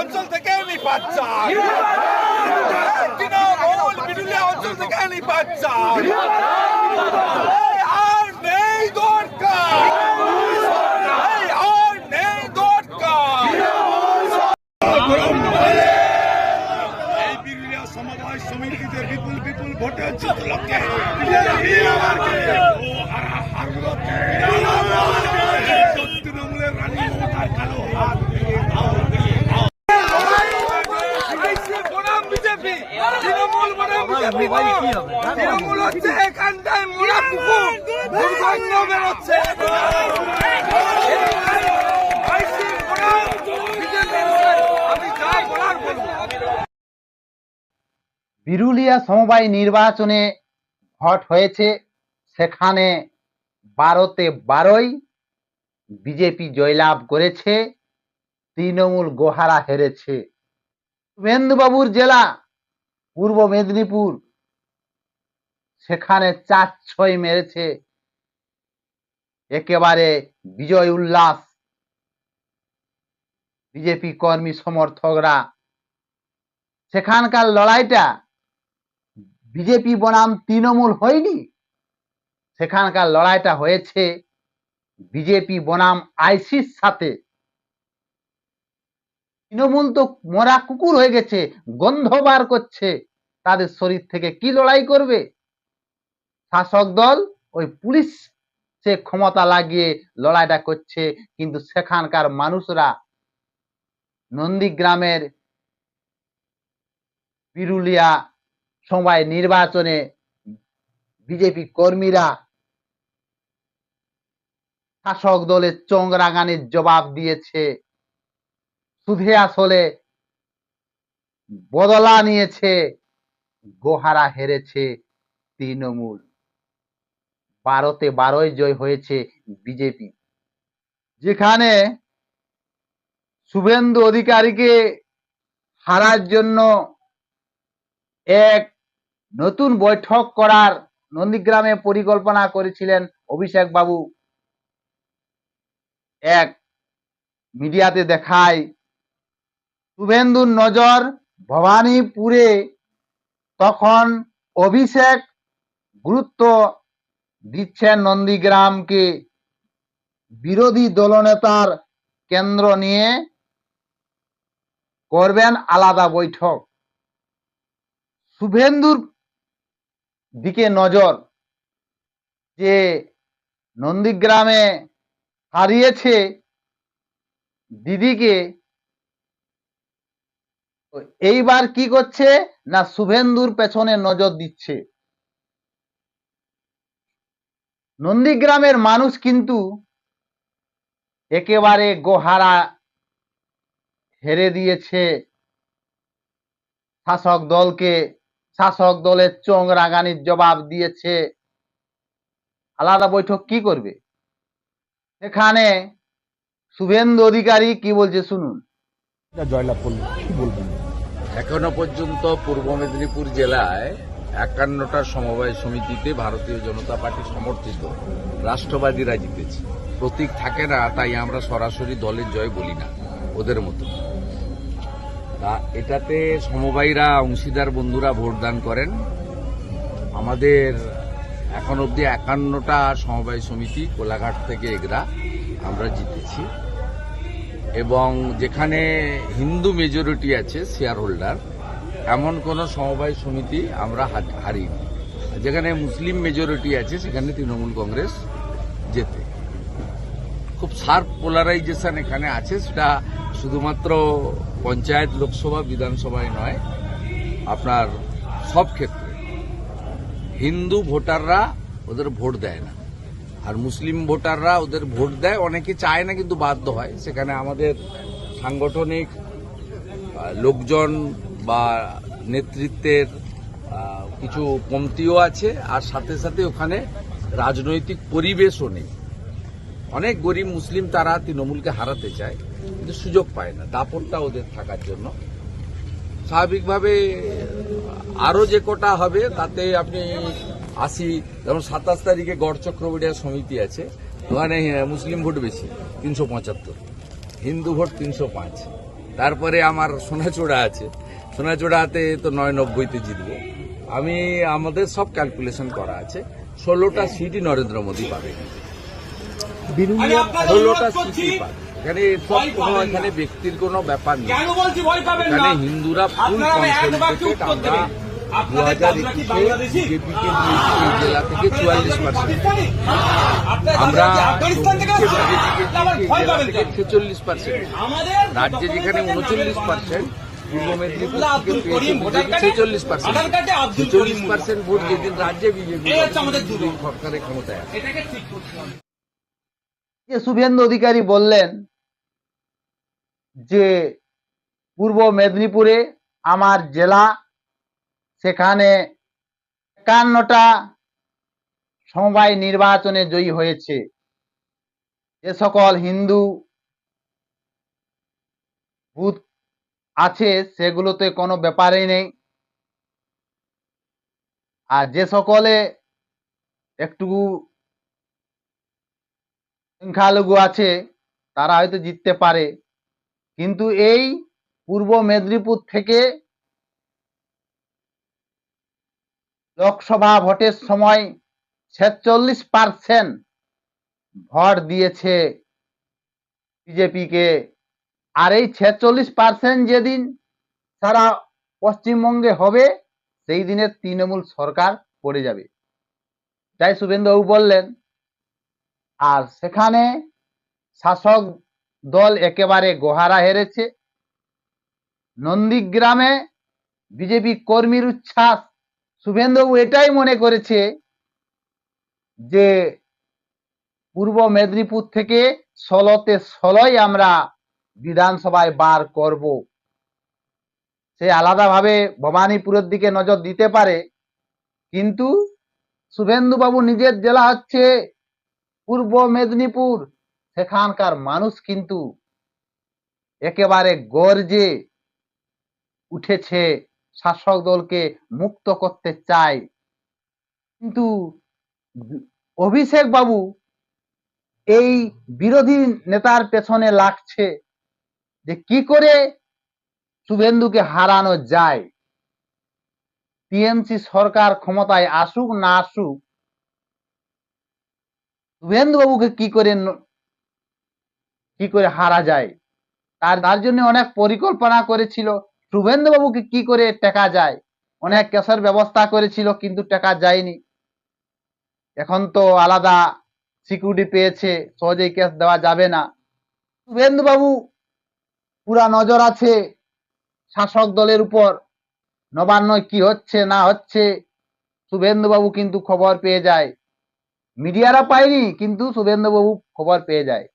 অঞ্চল থেকে আমি বাচ্চা। বহুল বিডুলিয়া অঞ্চল থেকে আমি বাচ্চা। আর নেই দরকার। আর নেই দরকার। এই বিরুলিয়া সমবায় সমিতিতে বিপুল বিপুল ভোটে জিতলকে তৃণমূলের রানী মমতার কালো বিরুলিয়া সমবায় নির্বাচনে ভোট হয়েছে। সেখানে বারোতে বারোই বিজেপি জয়লাভ করেছে। তৃণমূল গোহারা হেরেছে। শুভেন্দুবাবুর জেলা পূর্ব মেদিনীপুর সেখানে চার ছয় মেরেছে। একেবারে বিজয় উল্লাস। বিজেপি কর্মী সমর্থকরা। সেখানকার লড়াইটা বিজেপি বনাম তৃণমূল হয়নি। সেখানকার লড়াইটা হয়েছে বিজেপি বনাম আইসির সাথে। তৃণমূল তো মরা কুকুর হয়ে গেছে, গন্ধ বার করছে। তাদের শরীর থেকে কি লড়াই করবে? শাসক দল, ওই পুলিশ সে ক্ষমতা লাগিয়ে লড়াইটা করছে, কিন্তু সেখানকার মানুষরা নন্দীগ্রামের বিরুলিয়া সময় নির্বাচনে বিজেপি কর্মীরা শাসক দলের চোংরাগানির জবাব দিয়েছে, সুধে আসলে বদলা নিয়েছে, গোহারা হেরেছে তৃণমূল। বারোতে বারোই জয় হয়েছে বিজেপি। যেখানে শুভেন্দু অধিকারীকে হারার জন্য এক নতুন বৈঠক করার নন্দীগ্রামে পরিকল্পনা করেছিলেন অভিষেক বাবু। এক মিডিয়াতে দেখায়, শুভেন্দুর নজর ভবানীপুরে, তখন অভিষেক গুরুত্ব দিচ্ছেন নন্দীগ্রামকে বিরোধী দলনেতার কেন্দ্র নিয়ে করবেন আলাদা বৈঠক। শুভেন্দুর দিকে নজর যে নন্দীগ্রামে হারিয়েছে দিদিকে এইবার কি করছে না শুভেন্দুর পেছনে নজর দিচ্ছে? নন্দীগ্রামের মানুষ কিন্তু একেবারে গোহারা হেরে দিয়েছে। শাসক দলকে শাসক দলের চং রাগানির জবাব দিয়েছে। আলাদা বৈঠক কি করবে? এখানে শুভেন্দু অধিকারী কি বলছে শুনুন। জয়লাভ করল কি বলবেন? এখনও পর্যন্ত পূর্ব মেদিনীপুর জেলায় একান্নটা সমবায় সমিতিতে ভারতীয় জনতা পার্টি সমর্থিত। রাষ্ট্রবাদীরা জিতেছে। প্রতীক থাকে না, তাই আমরা সরাসরি দলের জয় বলি না। ওদের মতো। তা এটাতে সমবায়ীরা, অংশীদার বন্ধুরা ভোটদান করেন। আমাদের এখন অবধি একান্নটা সমবায় সমিতি, কোলাঘাট থেকে এগরা, আমরা জিতেছি। এবং যেখানে হিন্দু মেজরিটি আছে শেয়ার হোল্ডার এমন কোন সমবায় সমিতি আমরা হারিনি। যেখানে মুসলিম মেজরিটি আছে, সেখানে তৃণমূল কংগ্রেস জেতে। খুব শার্প পোলারাইজেশন এখানে আছে, সেটা শুধুমাত্র পঞ্চায়েত লোকসভা, বিধানসভায় নয়, আপনার সব ক্ষেত্রে। হিন্দু ভোটাররা ওদের ভোট দেয় না। আর মুসলিম ভোটাররা ওদের ভোট দেয়, অনেকে চায় না কিন্তু বাধ্য হয়। সেখানে আমাদের সাংগঠনিক লোকজন বা নেতৃত্বের কিছু কমতিও আছে, আর সাথে সাথে ওখানে রাজনৈতিক পরিবেশও নেই। অনেক গরিব মুসলিম তারা তৃণমূলকে হারাতে চায়, কিন্তু সুযোগ পায় না দাপটটা ওদের থাকার জন্য। স্বাভাবিকভাবে আরও যে কোটা হবে, তাতে আপনি আসি যেমন সাতাশ তারিখে গড় চক্রবর্তীয় সমিতি আছে, ওখানে মুসলিম ভোট বেশি, তিনশো পঁচাত্তর। হিন্দু ভোট তিনশো পাঁচ। তারপরে আমার সোনাচূড়া আছে সোনাচূড়াতে তো নয় নব্বইতে জিতবো। আমি আমাদের সব ক্যালকুলেশন করা আছে। ষোলোটা সিটই নরেন্দ্র মোদী পাবে। ষোলোটা সিটই পাবে। এখানে সব কোনো এখানে ব্যক্তির কোনো ব্যাপার নেই। কেন বলছি ভয় পাবেন না? এখানে হিন্দুরা ফুল কনসেন্ট্রেটেড আমরা দু হাজার একুশে বাংলাদেশি? বিজেপিকে এই জেলা থেকে চুয়াল্লিশ পার্সেন্ট আমরা? ছেচল্লিশ পার্সেন্ট রাজ্যে যেখানে উনচল্লিশ পার্সেন্ট পূর্ব মেদিনীপুর ছেচল্লিশ পার্সেন্ট। ছেচল্লিশ পার্সেন্ট ভোট যেদিন রাজ্যে বিজেপি। সরকারের ক্ষমতায় আছে যে শুভেন্দু অধিকারী বললেন যে পূর্ব মেদিনীপুরে আমার জেলা সেখানে একান্নটা সমবায় নির্বাচনে জয়ী হয়েছে। যে সকল হিন্দু বুথ আছে, সেগুলোতে কোনো ব্যাপারই নেই। আর যে সকলে একটু সংখ্যালঘু আছে, তারা হয়তো জিততে পারে। কিন্তু এই পূর্ব মেদিনীপুর থেকে লোকসভা ভোটের সময় ছেচল্লিশ পার্সেন্ট ভোট দিয়েছে বিজেপিকে। আর এই ছেচল্লিশ পার্সেন্ট যেদিন সারা পশ্চিমবঙ্গে হবে, সেই দিনের তৃণমূল সরকার পড়ে যাবে। তাই শুভেন্দুবাবু বললেন, আর সেখানে শাসক দল একেবারে গোহারা হেরেছে। নন্দীগ্রামে বিজেপি কর্মীর উচ্ছ্বাস। শুভেন্দুবাবু এটাই মনে করেছে যে, পূর্ব মেদিনীপুর থেকে ষোলোতে ষোলোই আমরা বিধানসভায় বার করব। সে আলাদাভাবে ভবানীপুরের দিকে নজর দিতে পারে, কিন্তু শুভেন্দুবাবু নিজের জেলা হচ্ছে পূর্ব মেদিনীপুর। সেখানকার মানুষ কিন্তু একেবারে গর্জে উঠেছে, শাসক দলকে মুক্ত করতে চায়। কিন্তু অভিষেক বাবু এই বিরোধী নেতার পেছনে লাগছে। যে কি করে শুভেন্দুকে হারানো যায়? টিএমসি সরকার ক্ষমতায় আসুক না আসুক শুভেন্দু বাবুকে কি করে কি করে হারা যায়? তার তার জন্য অনেক পরিকল্পনা করেছিল। শুভেন্দু বাবুকে কি করে টেকা যায়? অনেক কেসের ব্যবস্থা করেছিল, কিন্তু টাকা যায়নি। এখন তো আলাদা সিকিউরিটি পেয়েছে, সহজেই কেস দেওয়া যাবে না। শুভেন্দু বাবু পুরা নজর আছে শাসক দলের উপর। নবান্নয় কি হচ্ছে, না হচ্ছে শুভেন্দু বাবু কিন্তু খবর পেয়ে যায়। মিডিয়ারা পায়নি, কিন্তু শুভেন্দু বাবু খবর পেয়ে যায়।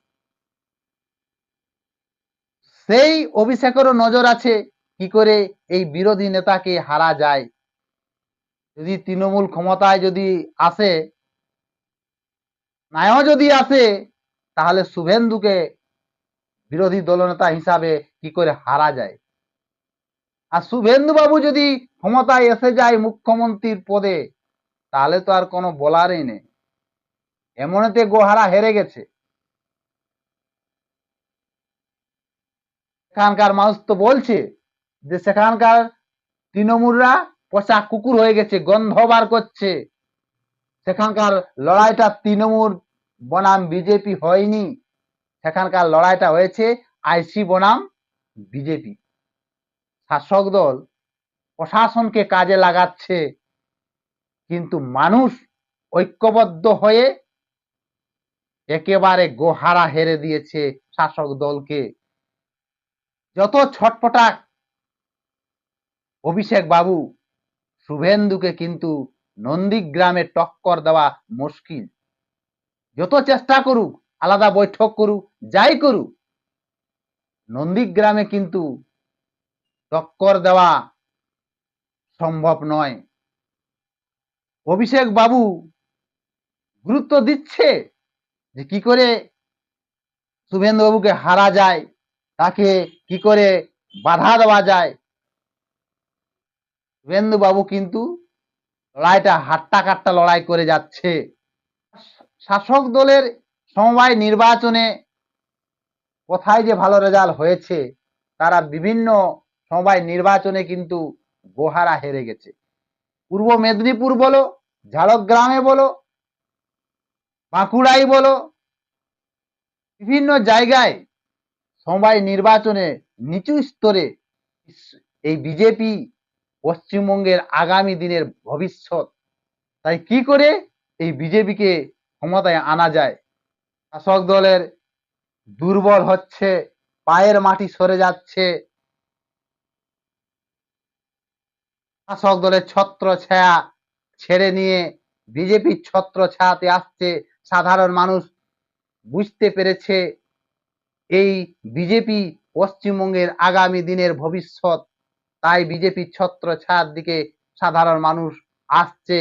সেই অভিষেকেরও নজর আছে, কি করে এই বিরোধী নেতাকে হারা যায়। যদি তৃণমূল ক্ষমতায় যদি আসে নাও যদি আসে, তাহলে শুভেন্দুকে বিরোধী দলনেতা হিসাবে কি করে হারা যায়? আর শুভেন্দু বাবু যদি ক্ষমতায় এসে যায় মুখ্যমন্ত্রীর পদে, তাহলে তো আর কোনো বলারই নেই। এমনতে গোহারা হেরে গেছে। সেখানকার মানুষ তো বলছে যে সেখানকার তৃণমূলরা পচা কুকুর হয়ে গেছে, গন্ধ বার করছে। সেখানকার লড়াইটা তৃণমূল বনাম বিজেপি হয়নি। সেখানকার লড়াইটা হয়েছে আইসি বনাম বিজেপি। শাসক দল প্রশাসনকে কাজে লাগাচ্ছে, কিন্তু মানুষ ঐক্যবদ্ধ হয়ে একেবারে গোহারা হেরে দিয়েছে শাসক দলকে। যত ছটপটা অভিষেক বাবু, শুভেন্দুকে কিন্তু নন্দীগ্রামে টক্কর দেওয়া মুশকিল। যত চেষ্টা করুক আলাদা বৈঠক করুক, যাই করুক, নন্দীগ্রামে কিন্তু টক্কর দেওয়া সম্ভব নয়। অভিষেক বাবু গুরুত্ব দিচ্ছে যে কি করে শুভেন্দু বাবুকে হারা যায়, তাকে কি করে বাধা দেওয়া যায়। শুভেন্দু বাবু কিন্তু লড়াইটা হাট্টা কাট্টা লড়াই করে যাচ্ছে। শাসক দলের সমবায় নির্বাচনে কোথায় যে ভালো রেজাল্ট হয়েছে, তারা বিভিন্ন সমবায় নির্বাচনে কিন্তু গোহারা হেরে গেছে। পূর্ব মেদিনীপুর বলো, ঝাড়গ্রামে বলো বাঁকুড়াই বলো, বিভিন্ন জায়গায় সমবায় নির্বাচনে নিচু স্তরে এই বিজেপি পশ্চিমবঙ্গের আগামী দিনের ভবিষ্যৎ। তাই কি করে এই বিজেপিকে ক্ষমতায় আনা যায়? শাসক দলের দুর্বল হচ্ছে, পায়ের মাটি সরে যাচ্ছে। শাসক দলের ছত্র ছায়া ছেড়ে নিয়ে বিজেপির ছত্র ছায়াতে আসছে সাধারণ মানুষ। বুঝতে পেরেছে এই বিজেপি পশ্চিমবঙ্গের আগামী দিনের ভবিষ্যৎ। তাই বিজেপির ছত্র ছায়ার দিকে সাধারণ মানুষ আসছে।